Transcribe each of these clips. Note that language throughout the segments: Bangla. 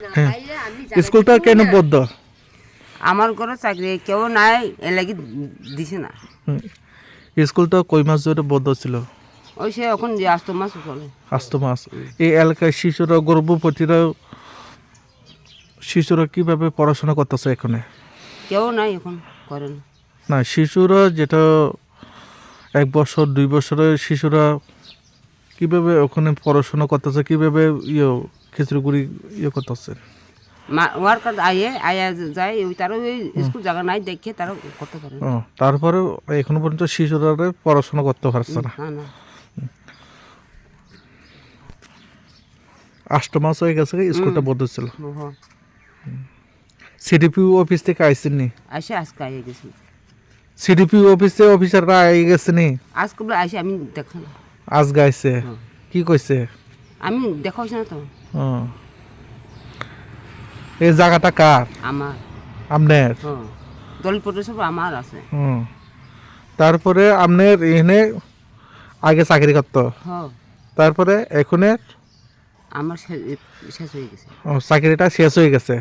হ্যাঁ। স্কুলটা কেন বদ্ধ আমার ঘরে চাকরি কেউ নাই এ লাগি দিছে না। হুম। স্কুলটা কই মাস ধরে বদ্ধ ছিল? ওই সে এখন যে আসতো মাস চলে আস্ত মাস। এই এলাকায় শিশুরা গর্ভবতীরা শিশুরা কীভাবে পড়াশোনা করতেছে এখানে? কেউ নাই এখন করে না। না শিশুরা যেটা এক বছর দুই বছরের শিশুরা কীভাবে ওখানে পড়াশোনা করতেছে কীভাবে ইয়ে খিচুড়ি ইয়ে করতেছে। মা ওয়ার্কার আয়ে আয়া যায় ওই তারও ওই স্কুল জায়গা নাই দেখে তারা করতে পারে। ও তারপরে এখনও পর্যন্ত শিশুরা পড়াশোনা করতে পারছে না। আষ্ট মাস হয়ে গেছে স্কুলটা বন্ধ ছিল। ওহ, সিডিপি অফিস থেকে আইসেন নি আইসে আজকে আইয়ে গেছি। সিডিপি অফিসে অফিসাররা আই গেছে নি আজকে আইসে আমি দেখো না। আজ গাইছে কি কইছে? আমি দেখা হয়েছে না তো। এই জায়গাটা কার? আমার। আপনার দলপত্র সব আমার আছে। হুম। তারপরে আপনার এখানে আগে চাকরি করতো? তারপরে এখানে আমার শেষ হয়ে গেছে। ও, চাকরিটা শেষ হয়ে গেছে।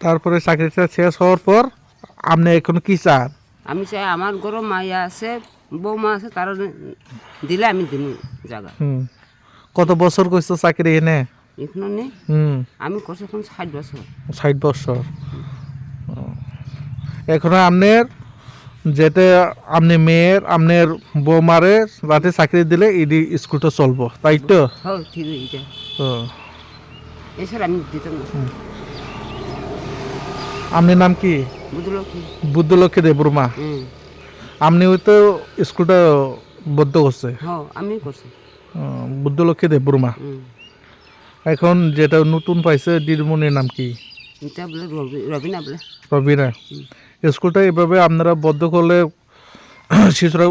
তারপরে চাকরিটা শেষ হওয়ার পর আপনি এখন কি চান? আমি চাই আমার গরম মাইয়া আছে বৌমা আছে তার দিলে আমি দিন জায়গা। হুম। কত বছর করছ চাকরি এনে? এখনও নেই। হুম। আমি করছি এখন ষাট বছর। ষাট বছর। এখন আপনার যেতে আপনি মেয়ের আপনার বৌমারে রাতে চাকরি দিলে ইডি স্কুলটা চলবো তাই তো? হ্যাঁ ঠিক ও। এছাড়া আমি দিতাম আপনার নাম কি? বুদ্ধলক্ষ্মী। দেবরমা হুম। আপনি ওই তো স্কুলটা বদ্ধ করছে। হ্যাঁ আমি করছি। বুদ্ধলক্ষ্মী দেবরমা হুম এখন যেটা নতুন পাইছে দিদিমণির নাম কি? রবিনা স্কুলটা এভাবে আপনারা বদ্ধ করলে শিশুরা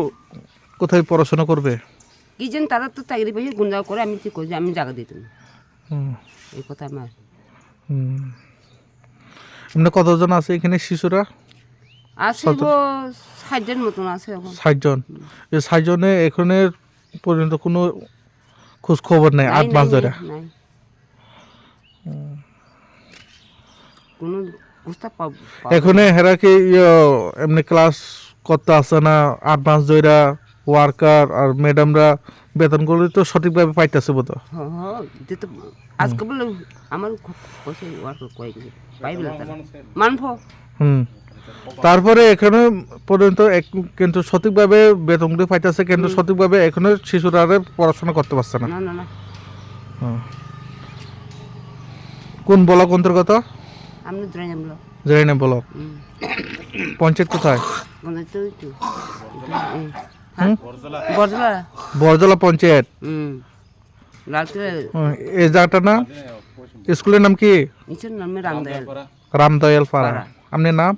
কোথায় পড়াশোনা করবে? কি যেন তারা তো চাকরি পেয়ে গুন্ডা করে আমি ঠিক করছি আমি জায়গা দিতাম হুম, এই কথা আমার। হুম। এমনি কতজন আছে এখানে শিশুরা? আছে ষাটজন মতন আছে এখন। ষাটজন। এই ষাটজনে এখানে পর্যন্ত কোনো খোঁজ খবর নেই আট মাস ধরে। এখানে হেরা কি এমনি ক্লাস করতে আসে না আট মাস ধরে ওয়ার্কার আর ম্যাডামরা বেতনগুলো তো সঠিকভাবে পাইতেছে বোধ আজকে বলে আমার হুম। তারপরে এখানে পর্যন্ত এক- কিন্তু সঠিকভাবে বেতনগুলি পাইতেছে কিন্তু সঠিকভাবে এখানে শিশুরা পড়াশোনা করতে পারছে না। না না না। কোন ব্লক অন্তর্গত? জেনে ব্লক। পঞ্চায়েত কোথায়? হ্যাঁ। বরজলা। পঞ্চায়েত। এই জায়গাটার নাম? স্কুলের নাম কি? রামদয়াল। রামদয়াল পাড়া। আপনার নাম?